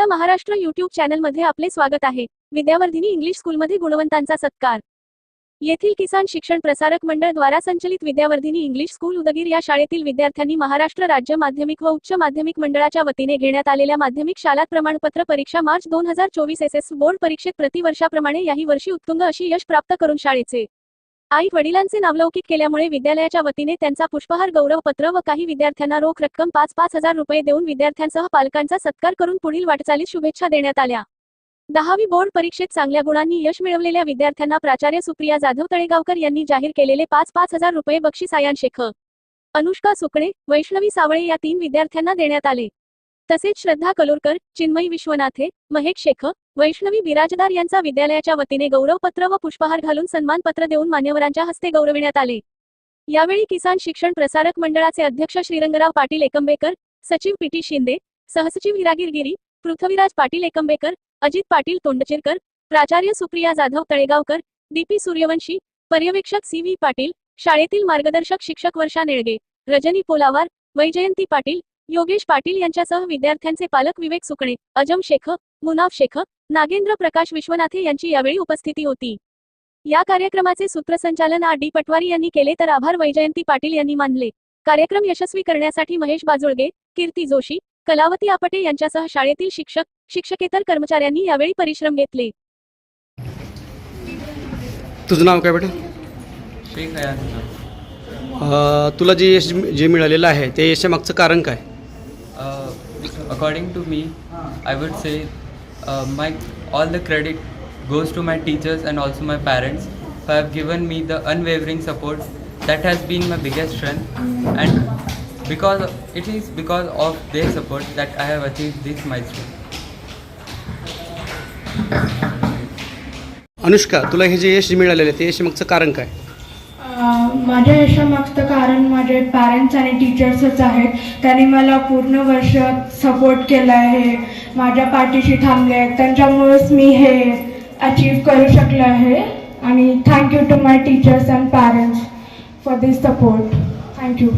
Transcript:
आपला महाराष्ट्र युट्यूब चॅनलमध्ये आपले स्वागत आहे. विद्यावर्धिनी इंग्लिश स्कूलमध्ये गुणवंतांचा सत्कार. येथील किसान शिक्षण प्रसारक मंडळ द्वारा संचलित विद्यावर्धिनी इंग्लिश स्कूल उदगीर या शाळेतील विद्यार्थ्यांनी महाराष्ट्र राज्य माध्यमिक व उच्च माध्यमिक मंडळाच्या वतीने घेण्यात आलेल्या माध्यमिक शालात प्रमाणपत्र परीक्षा मार्च दोन हजार चोवीस एस एस बोर्ड परीक्षेत प्रतिवर्षाप्रमाणे याही वर्षी उत्तुंग अशी यश प्राप्त करून शाळेचे आई वडिलांचे नावलौकिक केल्यामुळे विद्यालयाच्या वतीने त्यांचा पुष्पहार गौरव पत्र व काही विद्यार्थ्यांना रोख रक्कम पाच पाच हजार रुपये देऊन विद्यार्थ्यांसह पालकांचा सत्कार करून पुढील वाटचालीस शुभेच्छा देण्यात आल्या. दहावी बोर्ड परीक्षेत चांगल्या गुणांनी यश मिळवलेल्या विद्यार्थ्यांना प्राचार्य सुप्रिया जाधव तळेगावकर यांनी जाहीर केलेले पाच पाच हजार रुपये बक्षीस आयान शेख अनुष्का सुकणे वैष्णवी सावळे या तीन विद्यार्थ्यांना देण्यात आले. तसेच श्रद्धा कलोरकर चिन्मयी विश्वनाथे महेक शेख वैष्णवी बिराजदार यांचा विद्यालयाच्या वतीने गौरवपत्र व पुष्पहार घालून सन्मानपत्र देऊन मान्यवरांच्या हस्ते गौरविण्यात आले. यावेळी किसान शिक्षण प्रसारक मंडळाचे अध्यक्ष श्रीरंगराव पाटील एकंबेकर सचिव पीटी शिंदे सहसचिव हिरागिरगिरी पृथ्वीराज पाटील एकंबेकर अजित पाटील तोंडचिरकर प्राचार्य सुप्रिया जाधव तळेगावकर दीपी सूर्यवंशी पर्यवेक्षक सी व्ही पाटील शाळेतील मार्गदर्शक शिक्षक वर्षा नेळगे रजनी पोलावार वैजयंती पाटील योगेश पाटील यांच्यासह विद्यार्थ्यांचे पालक विवेक सुकणे अजम शेख मुनाफ शेख नागेंद्र प्रकाश विश्वनाथे यांची यावेळी उपस्थिती होती. या कार्यक्रमाचे सूत्रसंचालन आर डी पटवारी यांनी केले तर आभार वैजयंती पाटील यांनी मानले. कार्यक्रम यशस्वी करण्यासाठी महेश बाजोळगे कीर्ती जोशी कलावती आपटे यांच्यासह शाळेतील शिक्षक शिक्षकेतर कर्मचाऱ्यांनी यावेळी परिश्रम घेतले. तुझं नाव काय बेटा आहे तुला जे यश जे मिळालेलं आहे ते यशामागचं कारण काय? According to me I would say my all the credit goes to my teachers and also my parents who have given me the unwavering support that has been my biggest strength and because it is because of their support that I have achieved this milestone. Anushka तुला हे जे यश मिळालेलं आहे ते यशामागचं कारण काय माझ्या यशामागचं कारण माझे पॅरेंट्स आणि टीचर्सच आहेत. त्यांनी मला पूर्ण वर्ष सपोर्ट केला आहे. माझ्या पाठीशी थांबले आहेत. त्यांच्यामुळेच मी हे अचीव करू शकले आहे. आणि thank you to my teachers and parents for this support thank you